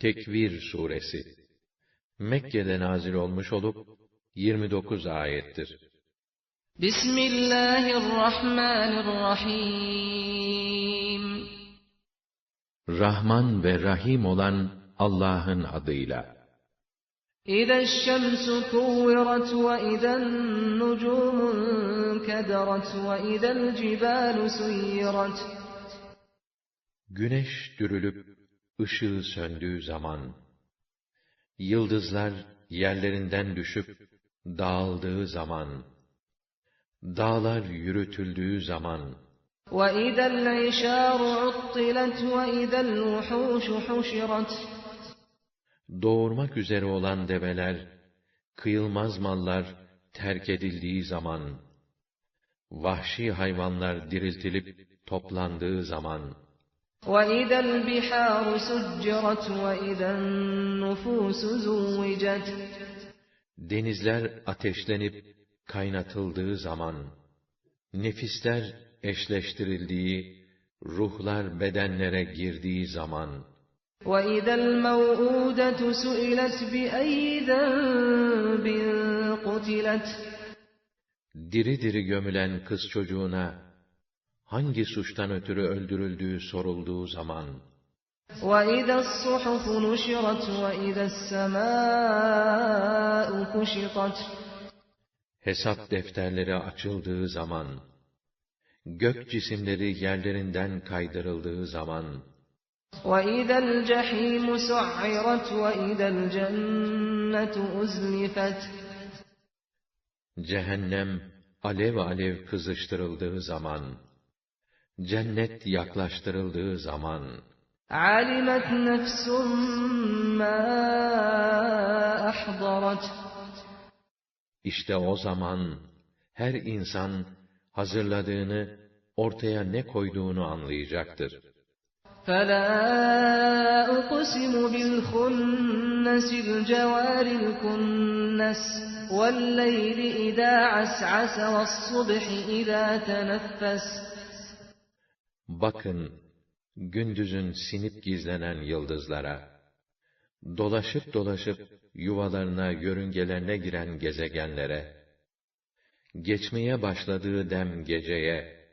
Tekvir suresi Mekke'de nazil olmuş olup 29 ayettir. Bismillahirrahmanirrahim. Rahman ve Rahim olan Allah'ın adıyla. إذا الشمس كورت وإذا النجوم انكدرت وإذا الجبال سيرت Güneş dürülüp ışığı söndüğü zaman, yıldızlar yerlerinden düşüp dağıldığı zaman, dağlar yürütüldüğü zaman, وإذا العشار عطلت وإذا الوحوش حشرت doğurmak üzere olan develer, kıyılmaz mallar terk edildiği zaman, vahşi hayvanlar diriltilip toplandığı zaman, وإذا البحار سجرت وإذا النفوس زوجت denizler ateşlenip kaynatıldığı zaman, nefisler eşleştirildiği, ruhlar bedenlere girdiği zaman, وإذا الموءودة سئلت بأي ذنب قتلت diri diri gömülen kız çocuğuna, hangi suçtan ötürü öldürüldüğü sorulduğu zaman, وإذا الصحف نشرت وإذا السماء كشطت hesap defterleri açıldığı zaman, gök cisimleri yerlerinden kaydırıldığı zaman, وإذا الجحيم سعرت وإذا الجنة أزلفت cehennem alev alev kızıştırıldığı zaman, cennet yaklaştırıldığı zaman, علمت نفس ما أحضرت işte o zaman her insan hazırladığını, ortaya ne koyduğunu anlayacaktır. فلا أقسم بالخنس الجوار الكنس والليل إذا عسعس والصبح إذا تنفس Bakın, gündüzün sinip gizlenen yıldızlara, dolaşıp dolaşıp yuvalarına, yörüngelerine giren gezegenlere, geçmeye başladığı dem geceye,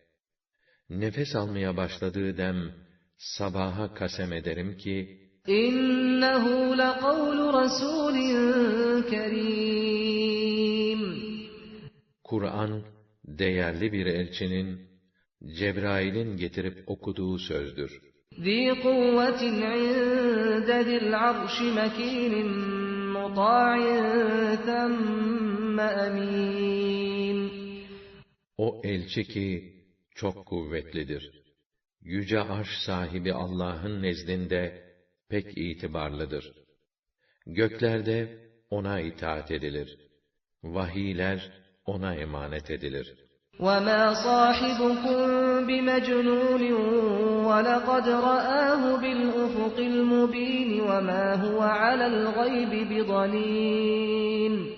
nefes almaya başladığı dem sabaha kasem ederim ki, İnnehu leqavlu rasulin kerim. Kur'an, değerli bir elçinin, Cebrail'in getirip okuduğu sözdür. ذي قوة عند ذي العرش مكين مطاع ثم أمين O elçi ki, çok kuvvetlidir. Yüce arş sahibi Allah'ın nezdinde pek itibarlıdır. Göklerde ona itaat edilir. Vahiyler ona emanet edilir. وما صاحبكم بمجنون ولقد رآه بالأفق المبين وما هو على الغيب بضنين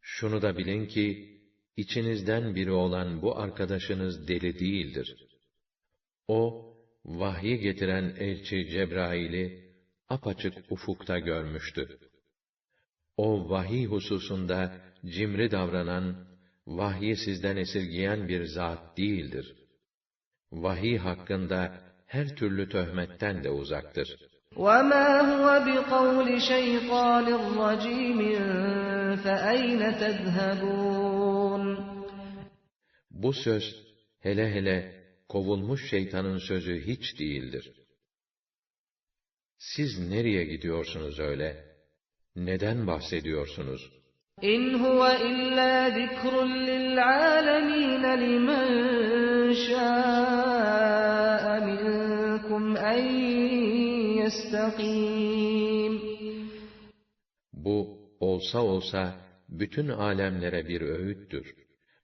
Şunu da bilin ki, içinizden biri olan bu arkadaşınız deli değildir. O, vahyi getiren elçi Cebrail'i apaçık ufukta görmüştü. O vahiy hususunda cimri davranan, vahyi sizden esirgiyen bir zat değildir. Vahiy hakkında her türlü töhmetten de uzaktır. وما هو بقول شيطان رجيم فأين تذهبون Bu söz, hele hele kovulmuş şeytanın sözü hiç değildir. Siz nereye gidiyorsunuz öyle? Neden bahsediyorsunuz? إن هو إلا ذكر للعالمين لمن شاء منكم أن يستقيم Bu, olsa olsa, bütün alemlere bir öğüttür,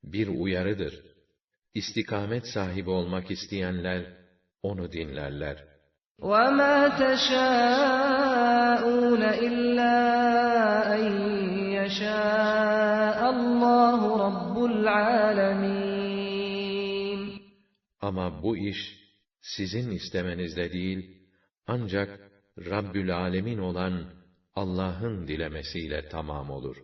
bir uyarıdır. İstikamet sahibi olmak isteyenler, onu dinlerler. وما تشاءون إلا أن Ama bu iş, sizin istemenizle değil, ancak Rabbül Alemin olan Allah'ın dilemesiyle tamam olur.